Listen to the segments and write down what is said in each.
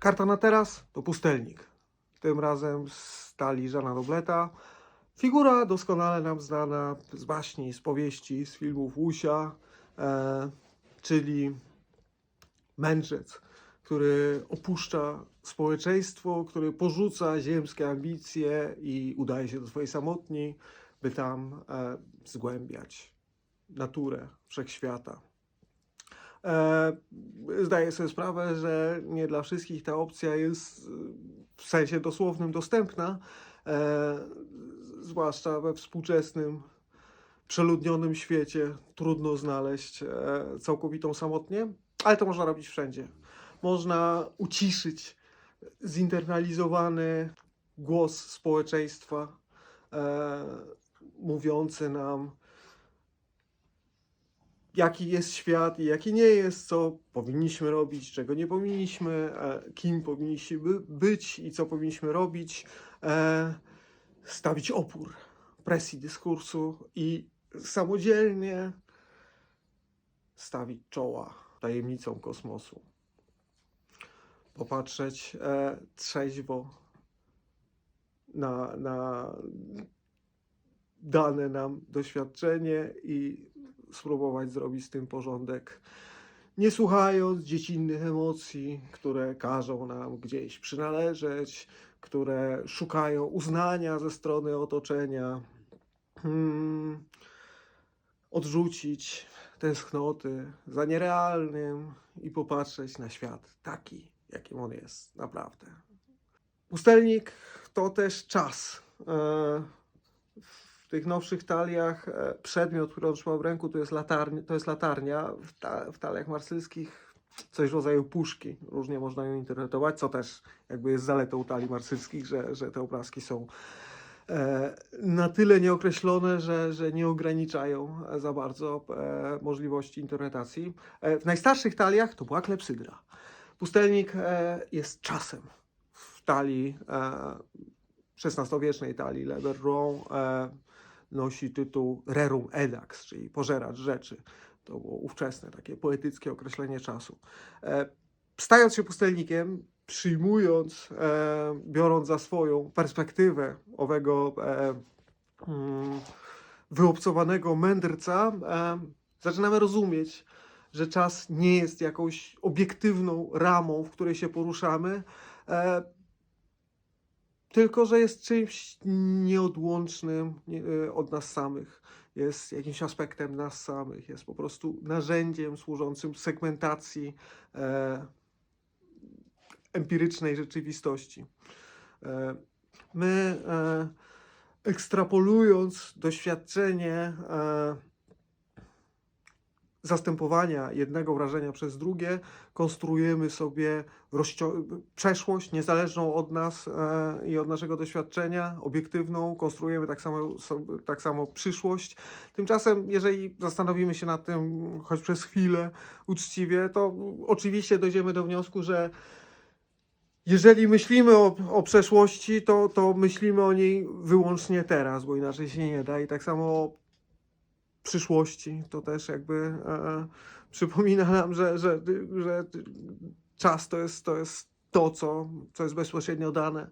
Karta na teraz to pustelnik. Tym razem z stali Żana Nobleta. Figura doskonale nam znana z baśni, z powieści, z filmów Łusia, e, czyli mędrzec, który opuszcza społeczeństwo, który porzuca ziemskie ambicje i udaje się do swojej samotni, by tam e, zgłębiać naturę wszechświata. E, zdaję sobie sprawę, że nie dla wszystkich ta opcja jest e, w sensie dosłownym dostępna, e, zwłaszcza we współczesnym, przeludnionym świecie. Trudno znaleźć całkowitą samotnię, ale to można robić wszędzie. Można uciszyć zinternalizowany głos społeczeństwa, mówiący nam, jaki jest świat i jaki nie jest, co powinniśmy robić, czego nie powinniśmy, e, kim powinniśmy by- być i co powinniśmy robić, e, stawić opór presji dyskursu i samodzielnie stawić czoła tajemnicom kosmosu. Popatrzeć e, trzeźwo na, na dane nam doświadczenie i spróbować zrobić z tym porządek, nie słuchając dziecinnych emocji, które każą nam gdzieś przynależeć, które szukają uznania ze strony otoczenia, hmm, odrzucić tęsknoty za nierealnym i popatrzeć na świat taki, jakim on jest naprawdę. Pustelnik to też czas. Tych nowszych taliach e, przedmiot, który on trzymał w ręku, to jest latarnia. To jest latarnia. W, ta, w taliach marsylskich coś w rodzaju puszki. Różnie można ją interpretować, co też jakby jest zaletą talii marsylskich, że, że te obrazki są e, na tyle nieokreślone, że, że nie ograniczają za bardzo e, możliwości interpretacji. W najstarszych taliach to była klepsydra. Pustelnik jest czasem w talii XVI-wiecznej talii Le nosi tytuł Rerum Edax, czyli pożeracz rzeczy. To było ówczesne takie poetyckie określenie czasu. E, stając się pustelnikiem, przyjmując, e, biorąc za swoją perspektywę owego e, mm, wyobcowanego mędrca, zaczynamy rozumieć, że czas nie jest jakąś obiektywną ramą, w której się poruszamy, tylko że jest czymś nieodłącznym nie- e, od nas samych. Jest jakimś aspektem nas samych, jest po prostu narzędziem służącym segmentacji e, empirycznej rzeczywistości. E, my, e, ekstrapolując doświadczenie e, zastępowania jednego wrażenia przez drugie, konstruujemy sobie przeszłość niezależną od nas e, i od naszego doświadczenia, obiektywną, konstruujemy tak samo, tak samo przyszłość. Tymczasem, jeżeli zastanowimy się nad tym choć przez chwilę uczciwie, to oczywiście dojdziemy do wniosku, że jeżeli myślimy o, o przeszłości, to, to myślimy o niej wyłącznie teraz, bo inaczej się nie da. I tak samo przyszłości to też jakby e, przypomina nam, że, że, że czas to jest to, jest to co, co jest bezpośrednio dane.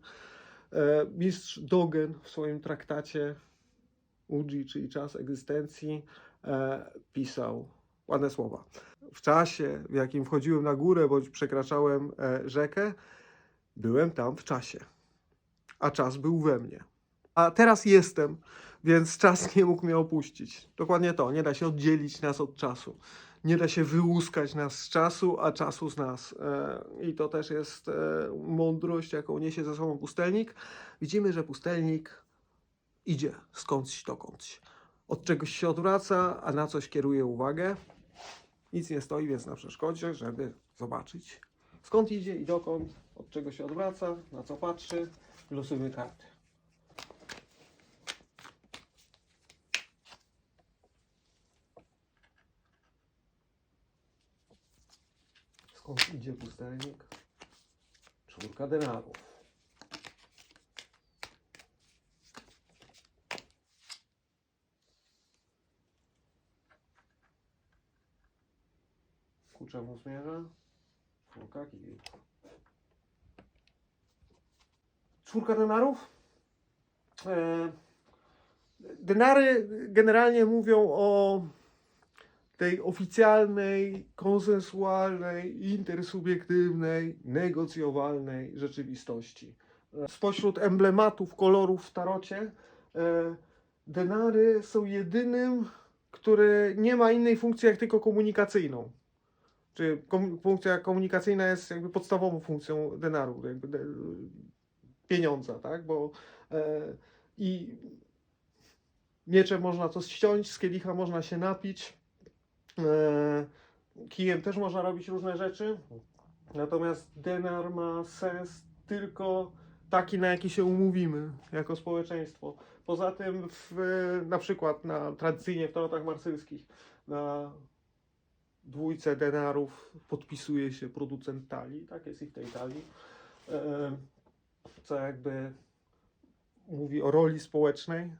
E, mistrz Dogen w swoim traktacie Uji, czyli czas egzystencji, e, pisał ładne słowa. W czasie, w jakim wchodziłem na górę bądź przekraczałem e, rzekę, byłem tam w czasie, a czas był we mnie. A teraz jestem, więc czas nie mógł mnie opuścić. Dokładnie to, nie da się oddzielić nas od czasu. Nie da się wyłuskać nas z czasu, a czasu z nas. E, I to też jest e, mądrość, jaką niesie ze sobą pustelnik. Widzimy, że pustelnik idzie skądś dokądś. Od czegoś się odwraca, a na coś kieruje uwagę. Nic nie stoi więc na przeszkodzie, żeby zobaczyć skąd idzie i dokąd, od czego się odwraca, na co patrzy. Losujmy karty. Skąd idzie pustelnik? Czwórka denarów. Ku czemu zmierza? Czwórka kijów. czwórka denarów. E, denary generalnie mówią o tej oficjalnej, konsensualnej, intersubiektywnej, negocjowalnej rzeczywistości. Spośród emblematów, kolorów w tarocie, e, denary są jedynym, który nie ma innej funkcji jak tylko komunikacyjną. Czy kom, funkcja komunikacyjna jest jakby podstawową funkcją denaru, jakby de, pieniądza, tak? Bo e, i mieczem można to ściąć, z kielicha można się napić, kijem też można robić różne rzeczy. Natomiast denar ma sens tylko taki, na jaki się umówimy jako społeczeństwo. Poza tym, w, na przykład na, tradycyjnie w tarotach marsyjskich, na dwójce denarów podpisuje się producent talii, tak jest i w tej talii, e, co jakby mówi o roli społecznej.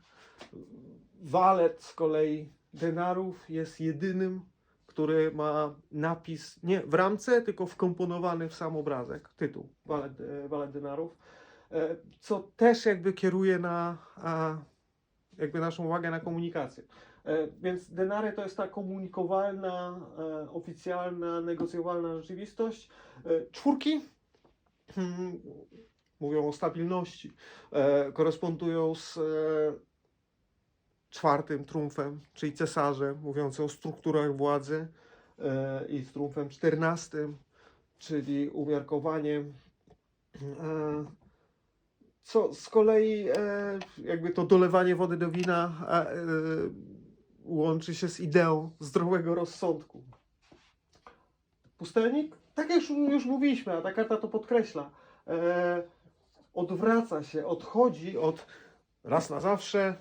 Walet z kolei denarów jest jedynym, który ma napis nie w ramce, tylko wkomponowany w sam obrazek, tytuł Walet, walet denarów, e, co też jakby kieruje na jakby naszą uwagę na komunikację. E, Więc denary to jest ta komunikowalna, e, oficjalna, negocjowalna rzeczywistość. Czwórki hmm, mówią o stabilności, korespondują z czwartym trumfem, czyli cesarzem, mówiący o strukturach władzy e, i z trumfem czternastym, czyli umiarkowaniem. E, co z kolei e, jakby to dolewanie wody do wina łączy się z ideą zdrowego rozsądku. Pustelnik, tak jak już, mówiliśmy, a ta karta to podkreśla, odwraca się, odchodzi od raz na zawsze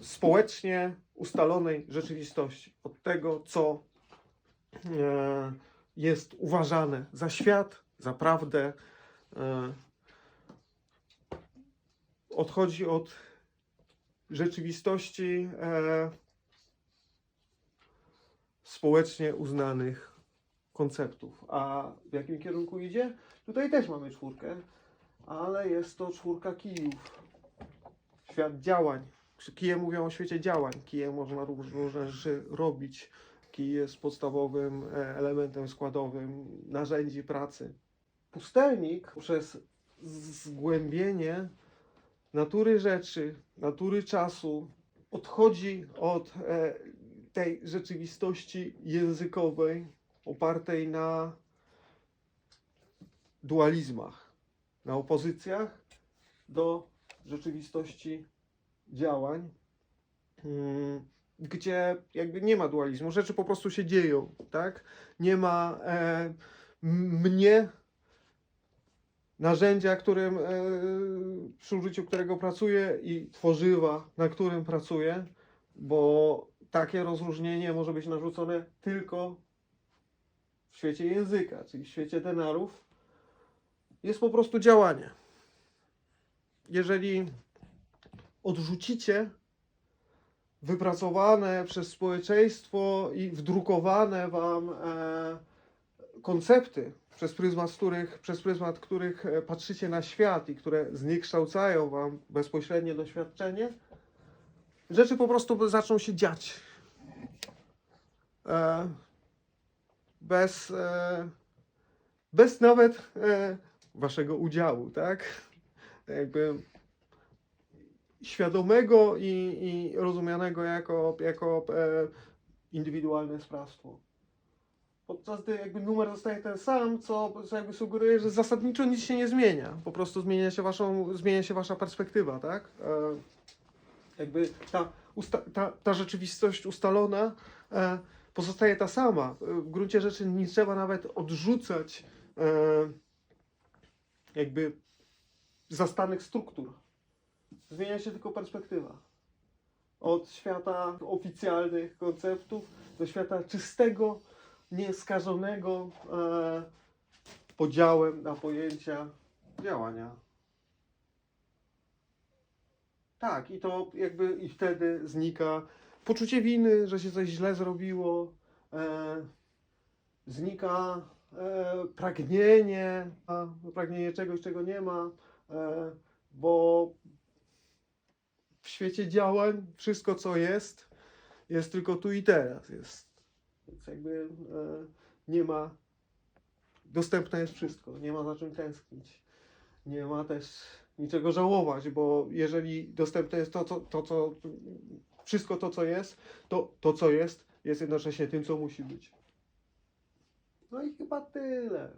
społecznie ustalonej rzeczywistości, od tego, co e, jest uważane za świat, za prawdę. E, odchodzi od rzeczywistości e, społecznie uznanych konceptów. A w jakim kierunku idzie? Tutaj też mamy czwórkę, ale jest to czwórka kijów. Świat działań. Kije mówią o świecie działań. Kije można róż- różne rzeczy robić. Kij jest podstawowym e, elementem składowym narzędzi pracy. Pustelnik przez zgłębienie natury rzeczy, natury czasu, odchodzi od e, tej rzeczywistości językowej opartej na dualizmach, na opozycjach do rzeczywistości działań, mm, gdzie jakby nie ma dualizmu, rzeczy po prostu się dzieją, tak? Nie ma e, mnie narzędzia, którym, e, przy użyciu którego pracuję i tworzywa, na którym pracuję, bo takie rozróżnienie może być narzucone tylko w świecie języka, czyli w świecie denarów. Jest po prostu działanie. Jeżeli odrzucicie wypracowane przez społeczeństwo i wdrukowane wam e, koncepty, przez pryzmat, których, przez pryzmat których e, patrzycie na świat i które zniekształcają wam bezpośrednie doświadczenie, rzeczy po prostu zaczną się dziać. E, bez, bez nawet waszego udziału, tak? Jakby świadomego i, i rozumianego jako, jako e, indywidualne sprawstwo podczas gdy jakby numer zostaje ten sam, co, co jakby sugeruje, że zasadniczo nic się nie zmienia. Po prostu zmienia się, waszą, zmienia się wasza perspektywa, tak? E, jakby ta, usta, ta, ta rzeczywistość ustalona e, pozostaje ta sama. W gruncie rzeczy nie trzeba nawet odrzucać e, jakby zastanych struktur. Zmienia się tylko perspektywa. Od świata oficjalnych konceptów do świata czystego, nieskażonego e, podziałem na pojęcia działania. Tak, i to jakby i wtedy znika poczucie winy, że się coś źle zrobiło, e, znika e, pragnienie, a, pragnienie czegoś, czego nie ma, e, bo w świecie działań wszystko, co jest, jest tylko tu i teraz. Jest, jakby e, nie ma, dostępne jest wszystko, nie ma za czym tęsknić. Nie ma też niczego żałować, bo jeżeli dostępne jest to, co, to, co wszystko to, co jest, to to, co jest, jest jednocześnie tym, co musi być. No i chyba tyle.